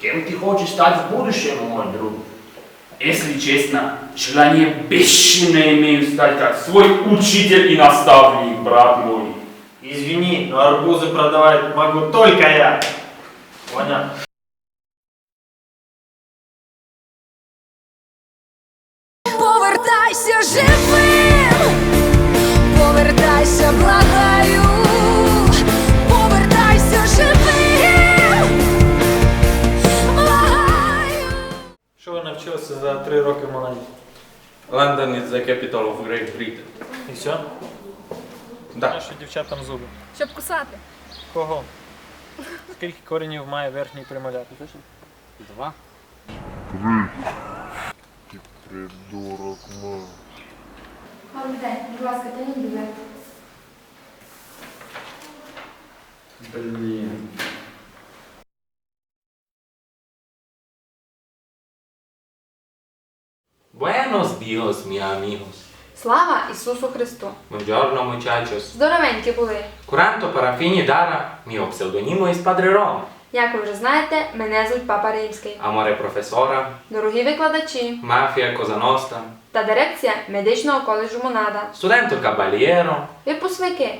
Кем ты хочешь стать в будущем, мой друг? Если честно, желание бешено имею стать как свой учитель и наставник, брат мой. Извини, но арбузы продавать могу только я. Понял? Повертайся живим, повертайся, благаю, повертайся живим, благаю. Що ви навчилися за три роки в Малайзії? London is the capital of Great Britain. І все? Да. Знаєш, що дівчатам зуби. Щоб кусати. Кого? Скільки коренів має верхній премоляр? Два. Придурок, мам. Добрий день, будь ласка, тяніть білет. Блін. Buenos dias, mi amigos. Слава Ісусу Христу! Buongiorno, muchachos. Здоровенькі були! Curanto parafini dara, mio pseudonimo is Padre Roma. Як ви вже знаєте, мене звуть Папа Римський. Amore professora, Дорогі викладачі cosa nostra, та дирекція медичного коледжу Монада. studento caballero, Випускники,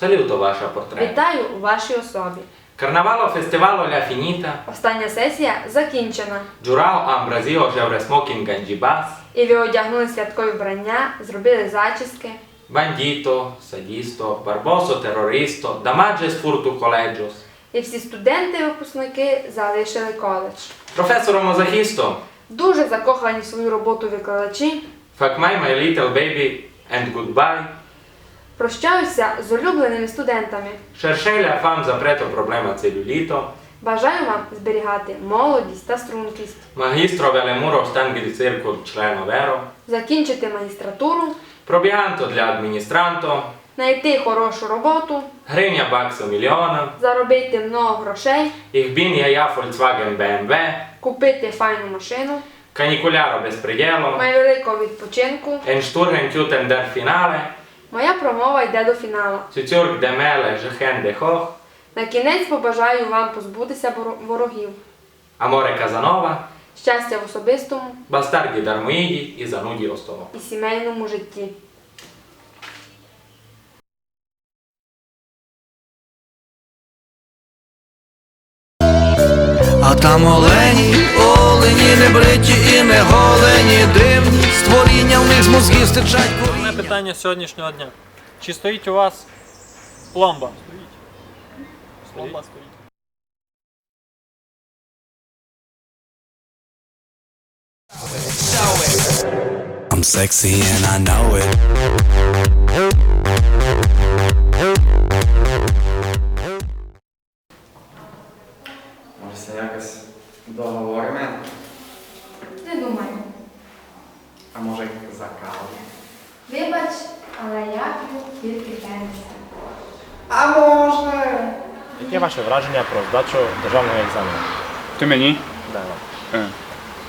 saluto ваша portrait. вітаю у вашій особі. Carnavalo festivalo la finita, Остання сесія закінчена. giurao ambrasio geure smoking gangibas, І ви одягнули святкові вбрання, зробили зачіски. bandito, sadisto, barboso terroristo, damages furtu collegios. І всі студенти-випускники залишили коледж. Professor Mosachisto, Дуже закохані в свою роботу викладачі. fuck my, my little baby, and goodbye. Прощаюся з улюбленими студентами. La femme запрето problema cellulito, Бажаю вам зберігати молодість та стрункість, magistro velemuro stangil circul členo vero, закінчити магістратуру, probianto для адміністранто, знайти хорошу роботу, гривня баксу мільйона, заробити много грошей, я я Volkswagen BMW, купити файну машину, канікуляро безпреділо, майвеликого відпочинку. Enstурgen tuten der finale, Моя промова йде до фіналу. Zuzurg de mele жехен de hoch, На кінець побажаю вам позбутися ворогів, amore Casanova, щастя в особистому. Bastardi darmoidi і зануді остово. і сімейному житті. Там олені, олені, не бриті і не голені, дивні створіння в них з мозгів стичать Головне коріння. питання сьогоднішнього дня. Чи стоїть у вас пломба? Стоїть. Пломба стоїть. I'm sexy and I know it. Каву. Вибач, але я п'ю тільки пенсія. А може? Яке ваше враження про здачу державного екзамену? Ти мені? Да. Е.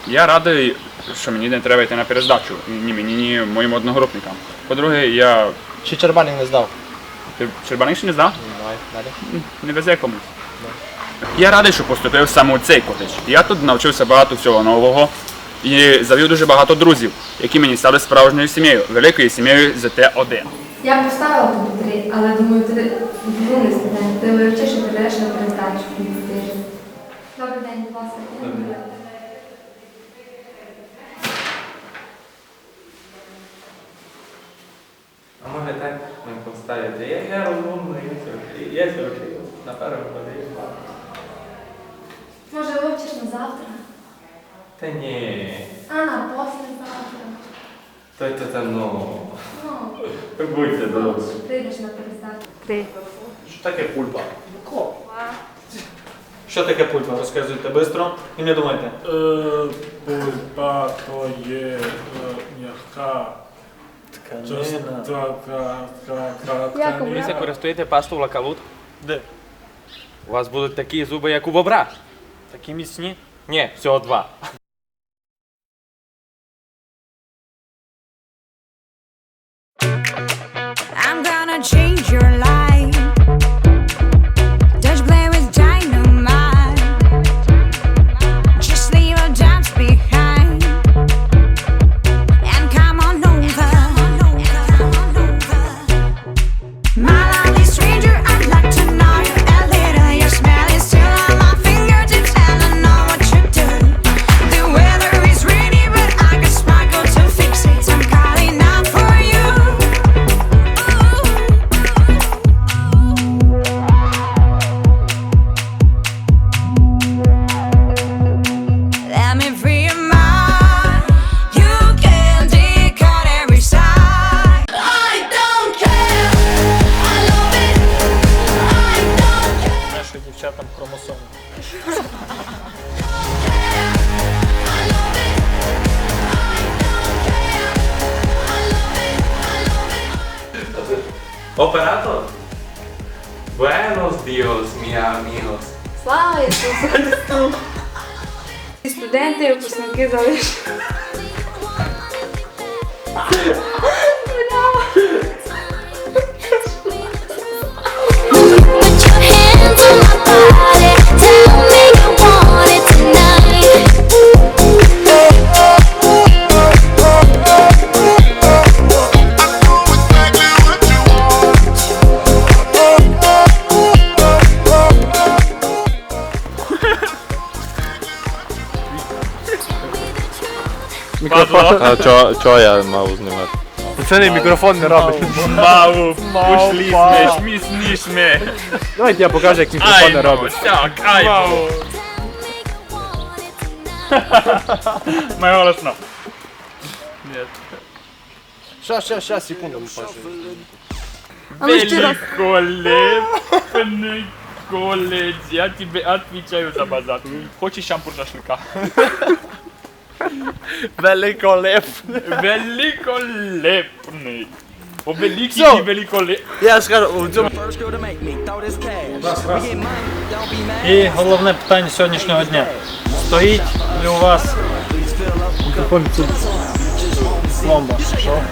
Я радий, що мені не треба йти на перездачу. Ні мені, ні моїм одногрупникам. По-друге, я. Чи Чербанін не здав? Ти Щербаник ще не знав? Давай, далі. Не везе комусь. Я радий, що поступив саме у цей коледж. Я тут навчився багато всього нового і завів дуже багато друзів, які мені стали справжньою сім'єю, великою сім'єю ЗТ-1. Я поставила тобі три, але думаю, ти не студент. Ти вивчиш і прийдеш на перездачу в. Добрий день, будь ласка. А може так ми поставити? Я, я розумний, я все окей, я все окей. На першому подаю. Може, вивчиш на завтра? Та ні, А, послезавтра. то й то та ну. Ну, Будьте добрі. прийдеш на перездачу. Ти. Що таке пульпа? Що таке пульпа? Розказуйте швидко і не думайте. Пульпа то є м'яка Тканина. Як Ви обрати? користуєте пасту лакалут? Де? У вас будуть такі зуби, як у бобра. Такі міцні. Ні, всього два. it. Operator? Buenos dios, mi amigos. Слава Ісусу Христу! І студенти, і випускники залишилися. А чого, чого я мав знімати? Це не мікрофон не робить. Мау, ушли смеш, ми смішме. Давайте я покажу, як мікрофон не Аймо, робить. так, аймо. Має голосно. Щас, щас, щас, секунду. Великолепный колледж, я тебе отвечаю за базар. Хочешь шампур шашлыка? Великолеп. Великолепный. О, великий Всё. и великолепный. Я скажу, у цьому І головне питання сьогоднішнього дня. Стоїть ли у вас пломба? Що?